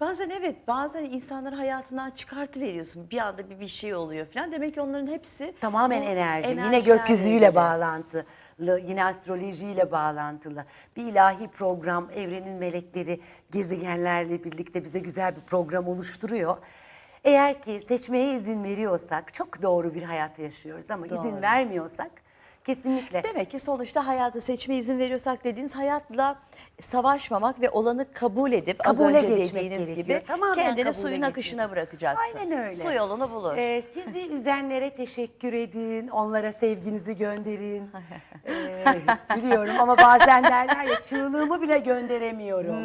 Bazen evet bazen insanları hayatından çıkartıveriyorsun. Bir anda bir bir şey oluyor falan. Demek ki onların hepsi Tamamen bu enerji. Yine enerjilerle gökyüzüyle ilgili. bağlantılı. Yine astrolojiyle bağlantılı. Bir ilahi program, evrenin melekleri gezegenlerle birlikte bize güzel bir program oluşturuyor. Eğer ki seçmeye izin veriyorsak çok doğru bir hayat yaşıyoruz ama izin Doğru. vermiyorsak kesinlikle Demek ki sonuçta hayatı seçme izin veriyorsak dediğiniz hayatla savaşmamak ve olanı kabul edip az Kabule önce geçmek dediğiniz gerekiyor. gibi Tamamen kendini kabule suyun geçmek. akışına bırakacaksın. Aynen öyle. Su yolunu bulur. Ee, sizi üzenlere teşekkür edin, onlara sevginizi gönderin. Ee, biliyorum ama bazen derler ya çığlığımı bile gönderemiyorum.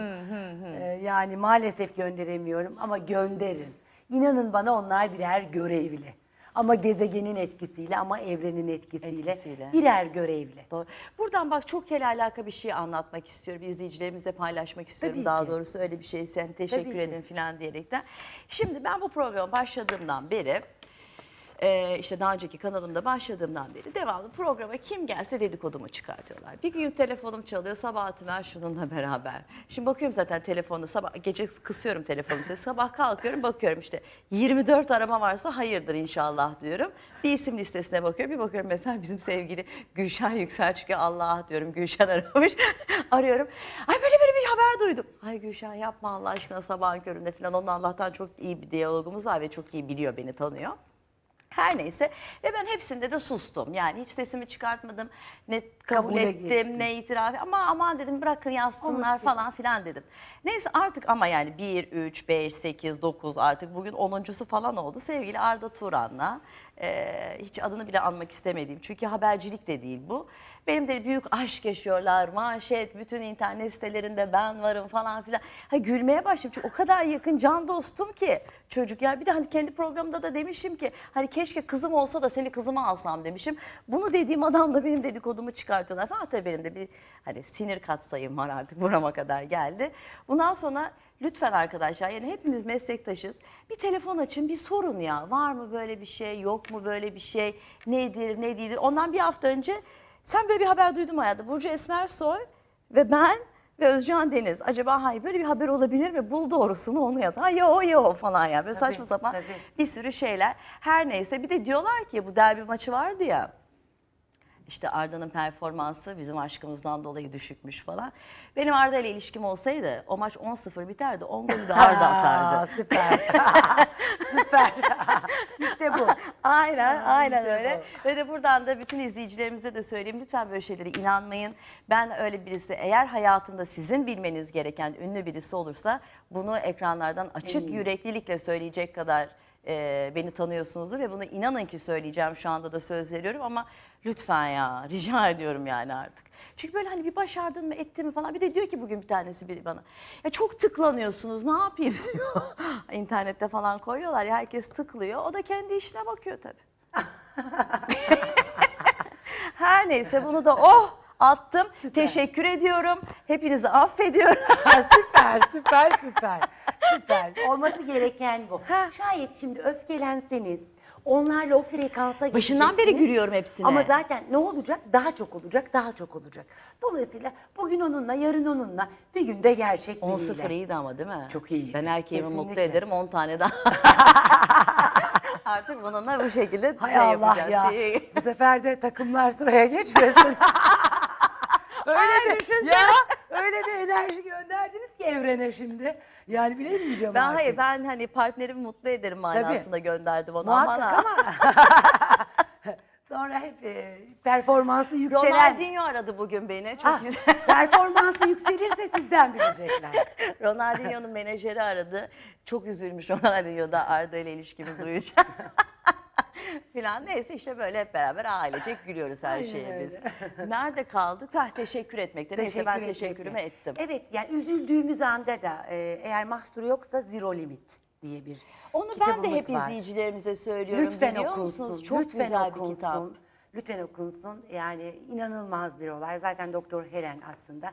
Ee, yani maalesef gönderemiyorum ama gönderin. İnanın bana onlar birer görevli. Ama gezegenin etkisiyle ama evrenin etkisiyle, Etkisiyle. birer görevli. Doğru. Buradan bak çok kere alaka bir şey anlatmak istiyorum. İzleyicilerimizle paylaşmak istiyorum. Tabii Daha ki. doğrusu öyle bir şey sen teşekkür ki. ederim falan diyerekten. Şimdi ben bu programa başladığımdan beri e, işte daha önceki kanalımda başladığımdan beri devamlı programa kim gelse dedikodumu çıkartıyorlar. Bir gün telefonum çalıyor sabah Tümer şununla beraber. Şimdi bakıyorum zaten telefonda sabah gece kısıyorum telefonumu sesi. Sabah kalkıyorum bakıyorum işte 24 arama varsa hayırdır inşallah diyorum. Bir isim listesine bakıyorum bir bakıyorum mesela bizim sevgili Gülşen Yüksel çıkıyor Allah diyorum Gülşen aramış. Arıyorum. Ay böyle böyle bir haber duydum. Ay Gülşen yapma Allah aşkına sabahın köründe falan. Onun Allah'tan çok iyi bir diyalogumuz var ve çok iyi biliyor beni tanıyor. Her neyse ve ben hepsinde de sustum. Yani hiç sesimi çıkartmadım. Ne kabul Kabule ettim geçtin. ne itiraf. Ama aman dedim bırakın yazsınlar falan filan dedim. Neyse artık ama yani 1, 3, 5, 8, 9 artık bugün 10.sü falan oldu. Sevgili Arda Turan'la e, hiç adını bile anmak istemediğim. Çünkü habercilik de değil bu. Benim de büyük aşk yaşıyorlar. Manşet, bütün internet sitelerinde ben varım falan filan. Ha, gülmeye başladım. Çünkü o kadar yakın can dostum ki çocuk. Ya bir de hani kendi programda da demişim ki hani keşke kızım olsa da seni kızıma alsam demişim. Bunu dediğim adamla benim dedikodumu çıkartıyorlar falan. Tabii benim de bir hani sinir katsayım var artık burama kadar geldi. Bundan sonra lütfen arkadaşlar yani hepimiz meslektaşız. Bir telefon açın bir sorun ya. Var mı böyle bir şey yok mu böyle bir şey nedir ne değildir. Ondan bir hafta önce sen böyle bir haber duydun mu hayatım? Burcu Esmersoy ve ben ve Özcan Deniz. Acaba hayır böyle bir haber olabilir mi? Bul doğrusunu onu yaz. Ha yo yo falan ya. Böyle Tabii, saçma sapan tabii. bir sürü şeyler. Her neyse bir de diyorlar ki bu derbi maçı vardı ya. İşte Arda'nın performansı bizim aşkımızdan dolayı düşükmüş falan. Benim Arda ile ilişkim olsaydı o maç 10-0 biterdi. 10 golü de Arda atardı. Süper. süper. işte bu. Aynen, aynen öyle. Ve de buradan da bütün izleyicilerimize de söyleyeyim. Lütfen böyle şeylere inanmayın. Ben öyle birisi eğer hayatında sizin bilmeniz gereken ünlü birisi olursa bunu ekranlardan açık yüreklilikle söyleyecek kadar e, beni tanıyorsunuzdur ve bunu inanın ki söyleyeceğim şu anda da söz veriyorum ama lütfen ya rica ediyorum yani artık. Çünkü böyle hani bir başardın mı ettin mi falan bir de diyor ki bugün bir tanesi biri bana ya çok tıklanıyorsunuz ne yapayım diyor. İnternette falan koyuyorlar ya herkes tıklıyor o da kendi işine bakıyor tabii. Her neyse bunu da oh attım. Teşekkür ediyorum. Hepinizi affediyorum. süper, süper, süper. Süper. Olması gereken bu. Ha. Şayet şimdi öfkelenseniz, onlarla o frekansa Başından beri geçeceksiniz. gülüyorum hepsine. Ama zaten ne olacak? Daha çok olacak, daha çok olacak. Dolayısıyla bugün onunla, yarın onunla, bir günde gerçek 10-0 biriyle. iyiydi ama değil mi? Çok iyiydi. Ben erkeğimi mutlu Kesinlikle. ederim 10 tane daha. Artık bununla bu şekilde Hay şey Allah yapacağız. ya. Bu sefer de takımlar sıraya geçmesin. öyle Ay, bir, düşünsene. ya, öyle bir enerji gönderdiniz ki evrene şimdi. Yani bilemeyeceğim Ben artık. hayır ben hani partnerimi mutlu ederim manasında gönderdim ona. Muhakkak ama sonra hep e, performansı yükselen Ronaldinho aradı bugün beni. Çok Ah, güzel. performansı yükselirse sizden bilecekler. Ronaldinho'nun menajeri aradı. Çok üzülmüş Ronaldinho da Arda ile ilişkimi duyunca. Filan neyse işte böyle hep beraber ailecek gülüyoruz her Aynen şeye biz. öyle. Nerede kaldık? Ah, teşekkür etmekte. Neyse ben Teşekkür teşekkürümü ettim. Evet yani üzüldüğümüz anda da e, eğer mahsuru yoksa zero limit diye bir Onu ben de kitabımız hep var. izleyicilerimize söylüyorum Lütfen biliyor okunsun. musunuz? Çok lütfen güzel okunsun. bir kitap. Lütfen okunsun. Yani inanılmaz bir olay. Zaten Doktor Helen aslında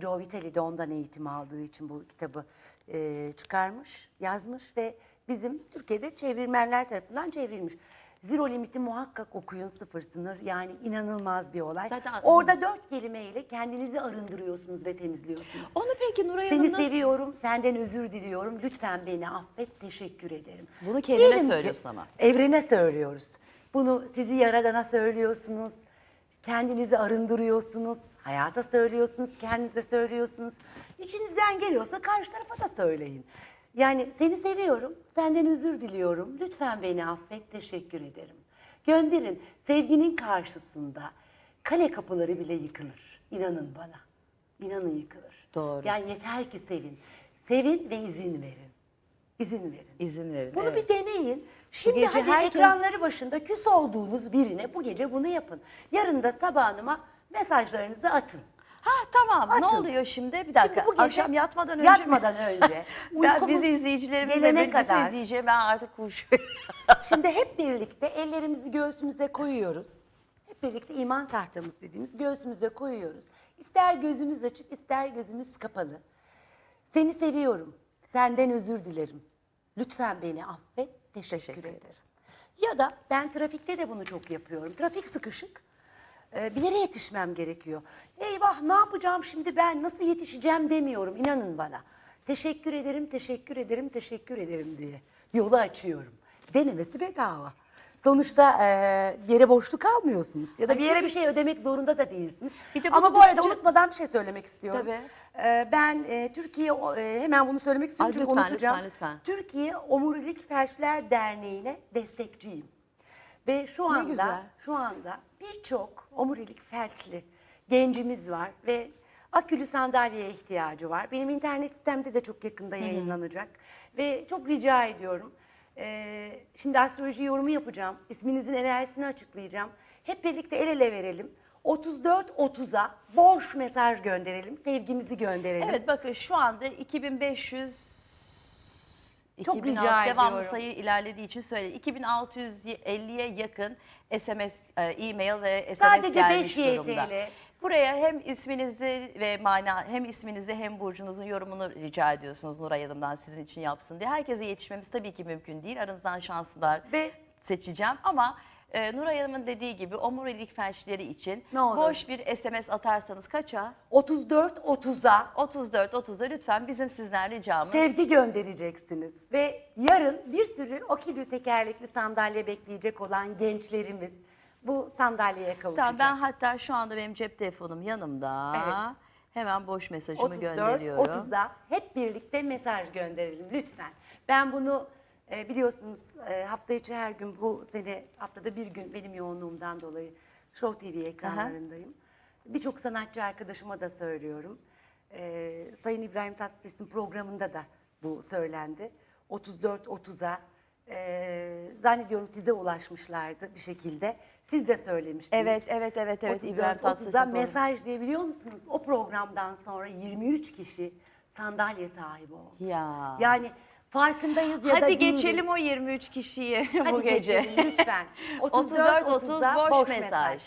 Joe Vitale de ondan eğitim aldığı için bu kitabı e, çıkarmış, yazmış ve bizim Türkiye'de çevirmenler tarafından çevrilmiş. Zero limiti muhakkak okuyun sıfır sınır. Yani inanılmaz bir olay. Zaten- Orada dört kelimeyle kendinizi arındırıyorsunuz ve temizliyorsunuz. Onu peki Nuray Seni Hanım nasıl- seviyorum, senden özür diliyorum. Lütfen beni affet, teşekkür ederim. Bunu kendine ki, söylüyorsun ama. Evrene söylüyoruz. Bunu sizi yaradana söylüyorsunuz. Kendinizi arındırıyorsunuz. Hayata söylüyorsunuz, kendinize söylüyorsunuz. İçinizden geliyorsa karşı tarafa da söyleyin. Yani seni seviyorum, senden özür diliyorum. Lütfen beni affet, teşekkür ederim. Gönderin. Sevginin karşısında kale kapıları bile yıkılır. İnanın bana. İnanın yıkılır. Doğru. Yani yeter ki sevin. Sevin ve izin verin. İzin verin. İzin verin. Bunu evet. bir deneyin. Şimdi gece hadi herkes- ekranları başında küs olduğunuz birine bu gece bunu yapın. Yarın da sabahınıma mesajlarınızı atın. Ha tamam. Ne Atın. oluyor şimdi? Bir dakika. Şimdi bu gece Akşam yatmadan önce Yatmadan önce. ben bizi izleyicilerimizle birlikte kadar. izleyeceğim. Ben artık uyuşuyorum. Şimdi hep birlikte ellerimizi göğsümüze koyuyoruz. Hep birlikte iman tahtamız dediğimiz göğsümüze koyuyoruz. İster gözümüz açık, ister gözümüz kapalı. Seni seviyorum. Senden özür dilerim. Lütfen beni affet. Teşekkür, Teşekkür ederim. Ya da ben trafikte de bunu çok yapıyorum. Trafik sıkışık. Ee, bir yere yetişmem gerekiyor. Eyvah ne yapacağım şimdi ben nasıl yetişeceğim demiyorum inanın bana. Teşekkür ederim, teşekkür ederim, teşekkür ederim diye yolu açıyorum. Denemesi bedava. Sonuçta e, bir yere boşluk kalmıyorsunuz. Ya da bir yere bir şey ödemek zorunda da değilsiniz. Bir de Ama bunu bu arada düşünce- unutmadan bir şey söylemek istiyorum. Tabii. Ee, ben e, Türkiye, o- e, hemen bunu söylemek istiyorum Ay, çünkü lütfen, unutacağım. lütfen, lütfen. Türkiye Omurilik Felçler Derneği'ne destekçiyim. Ve şu anda güzel. şu anda birçok omurilik felçli gencimiz var ve akülü sandalyeye ihtiyacı var. Benim internet sitemde de çok yakında yayınlanacak. Ve çok rica ediyorum. Ee, şimdi astroloji yorumu yapacağım. İsminizin enerjisini açıklayacağım. Hep birlikte el ele verelim. 34-30'a boş mesaj gönderelim. Sevgimizi gönderelim. Evet bakın şu anda 2500 Çok 2006 rica devamlı ediyorum. sayı ilerlediği için söyle 2650'ye yakın SMS, e, e-mail ve SMS Sadece gelmiş 5 durumda. YTL. Buraya hem isminizi ve mana hem isminizi hem burcunuzun yorumunu rica ediyorsunuz Nuray Hanım'dan sizin için yapsın diye. Herkese yetişmemiz tabii ki mümkün değil. Aranızdan şanslılar Ve seçeceğim ama e, Nuray Hanım'ın dediği gibi omurilik felçleri için Ne olur. boş bir SMS atarsanız kaça? 34-30'a 34 30'a lütfen bizim sizden ricamız. sevgi göndereceksiniz. Ve yarın bir sürü okilü tekerlekli sandalye bekleyecek olan gençlerimiz bu sandalyeye kavuşacak. Tamam, ben hatta şu anda benim cep telefonum yanımda. Evet. Hemen boş mesajımı 34 gönderiyorum. 30'a hep birlikte mesaj gönderelim lütfen. Ben bunu e, biliyorsunuz e, hafta içi her gün bu sene haftada bir gün benim yoğunluğumdan dolayı Show TV ekranlarındayım. Birçok sanatçı arkadaşıma da söylüyorum. E, Sayın İbrahim Tatlıses'in programında da bu söylendi. 34-30'a e, zannediyorum size ulaşmışlardı bir şekilde. Siz de söylemiştiniz. Evet, evet, evet, evet. İbrahim 34-30'a Tatlıses'in mesaj diyebiliyor musunuz? O programdan sonra 23 kişi sandalye sahibi oldu. Ya. Yani farkındayız ya da Hadi değiliz. geçelim o 23 kişiyi Hadi bu gece. geçelim lütfen. 34 30 30'a boş, mesaj.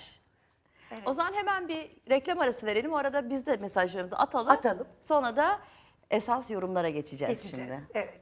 Evet. O zaman hemen bir reklam arası verelim. O arada biz de mesajlarımızı atalım. Atalım. Sonra da esas yorumlara geçeceğiz, Geçeceğiz. şimdi. Evet.